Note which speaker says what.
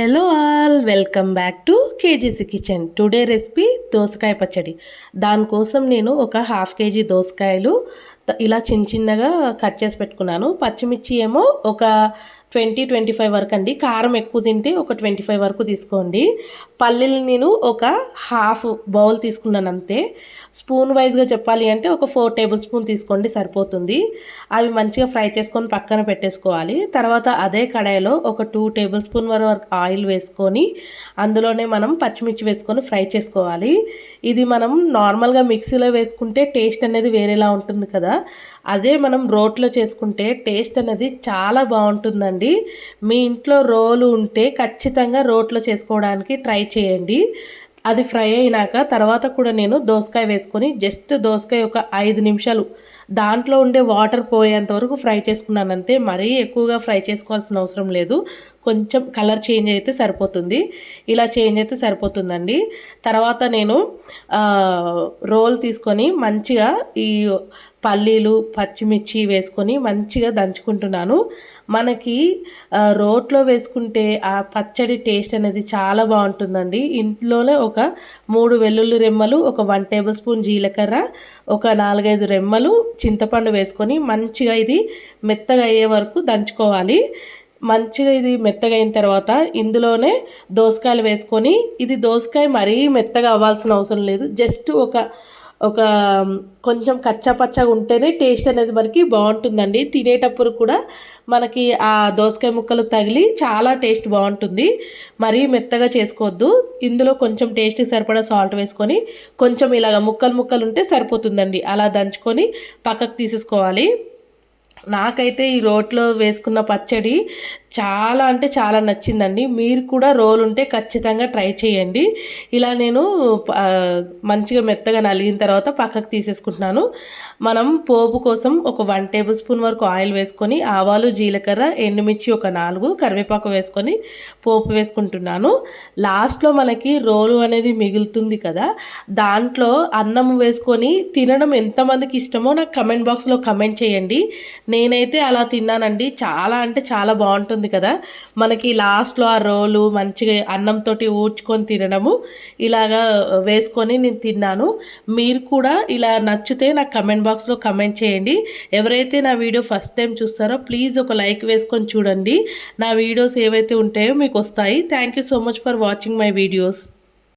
Speaker 1: Hello all welcome back to KGC kitchen today recipe దోసకాయ పచ్చడి. దానికోసం నేను ఒక హాఫ్ కేజీ దోసకాయలు ఇలా చిన్న చిన్నగా కట్ చేసి పెట్టుకున్నాను. పచ్చిమిర్చి ఏమో ఒక ట్వంటీ ట్వంటీ ఫైవ్ వరకు అండి. కారం ఎక్కువ తింటే ఒక ట్వంటీ ఫైవ్ వరకు తీసుకోండి. పల్లీలు నేను ఒక హాఫ్ బౌల్ తీసుకున్నాను అంతే. స్పూన్ వైజ్గా చెప్పాలి అంటే ఒక ఫోర్ టేబుల్ స్పూన్ తీసుకోండి సరిపోతుంది. అవి మంచిగా ఫ్రై చేసుకొని పక్కన పెట్టేసుకోవాలి. తర్వాత అదే కడాయిలో ఒక టూ టేబుల్ స్పూన్ వరకు ఆయిల్ వేసుకొని అందులోనే మనం పచ్చిమిర్చి వేసుకొని ఫ్రై చేసుకోవాలి. ఇది మనం నార్మల్గా మిక్సీలో వేసుకుంటే టేస్ట్ అనేది వేరేలా ఉంటుంది కదా. అదే మనం రోట్లో చేసుకుంటే టేస్ట్ అనేది చాలా బాగుంటుందండి. మీ ఇంట్లో రోలు ఉంటే ఖచ్చితంగా రోట్లో చేసుకోవడానికి ట్రై చేయండి. అది ఫ్రై అయినాక తర్వాత కూడా నేను దోసకాయ వేసుకొని జస్ట్ దోసకాయ ఒక ఐదు నిమిషాలు దాంట్లో ఉండే వాటర్ పోయేంత వరకు ఫ్రై చేసుకున్నాను అంతే మరీ ఎక్కువగా ఫ్రై చేసుకోవాల్సిన అవసరం లేదు. కొంచెం కలర్ చేంజ్ అయితే సరిపోతుంది. ఇలా చేంజ్ అయితే సరిపోతుందండి. తర్వాత నేను రోల్ తీసుకొని మంచిగా ఈ పల్లీలు పచ్చిమిర్చి వేసుకొని మంచిగా దంచుకుంటున్నాను. మనకి రోట్లో వేసుకుంటే ఆ పచ్చడి టేస్ట్ అనేది చాలా బాగుంటుందండి. ఇంట్లోనే ఒక మూడు వెల్లుల్లి రెమ్మలు ఒక వన్ టేబుల్ స్పూన్ జీలకర్ర ఒక నాలుగైదు రెమ్మలు చింతపండు వేసుకొని మంచిగా ఇది మెత్తగా అయ్యే వరకు దంచుకోవాలి. మంచిగా ఇది మెత్తగైన తర్వాత ఇందులోనే దోసకాయలు వేసుకొని ఇది దోసకాయ మరీ మెత్తగా అవ్వాల్సిన అవసరం లేదు. జస్ట్ ఒక ఒక కొంచెం కచ్చాపచ్చగా ఉంటేనే టేస్ట్ అనేది మనకి బాగుంటుందండి. తినేటప్పుడు కూడా మనకి ఆ దోసకాయ ముక్కలు తగిలి చాలా టేస్ట్ బాగుంటుంది. మరీ మెత్తగా చేసుకోవద్దు. ఇందులో కొంచెం టేస్ట్కి సరిపడా సాల్ట్ వేసుకొని కొంచెం ఇలాగ ముక్కలు ముక్కలు ఉంటే సరిపోతుందండి. అలా దంచుకొని పక్కకు తీసేసుకోవాలి. నాకైతే ఈ రోట్లో వేసుకున్న పచ్చడి చాలా అంటే చాలా నచ్చిందండి. మీరు కూడా రోల్ ఉంటే ఖచ్చితంగా ట్రై చేయండి. ఇలా నేను మంచిగా మెత్తగా నలిగిన తర్వాత పక్కకు తీసేసుకుంటున్నాను. మనం పోపు కోసం ఒక వన్ టేబుల్ స్పూన్ వరకు ఆయిల్ వేసుకొని ఆవాలు జీలకర్ర ఎండుమిర్చి ఒక నాలుగు కరివేపాకు వేసుకొని పోపు వేసుకుంటున్నాను. లాస్ట్లో మనకి రోలు అనేది మిగులుతుంది కదా. దాంట్లో అన్నం వేసుకొని తినడం ఎంతమందికి ఇష్టమో నాకు కమెంట్ బాక్స్లో కమెంట్ చేయండి. నేనైతే అలా తిన్నానండి. చాలా అంటే చాలా బాగుంటుంది కదా. మనకి లాస్ట్లో ఆ రోలు మంచిగా అన్నంతో ఊడ్చుకొని తినడము ఇలాగా వేసుకొని నేను తిన్నాను. మీరు కూడా ఇలా నచ్చితే నాకు కమెంట్ బాక్స్లో కమెంట్ చేయండి. ఎవరైతే నా వీడియో ఫస్ట్ టైం చూస్తారో ప్లీజ్ ఒక లైక్ వేసుకొని చూడండి. నా వీడియోస్ ఏవైతే ఉంటాయో మీకు వస్తాయి. Thank you so much for watching my videos.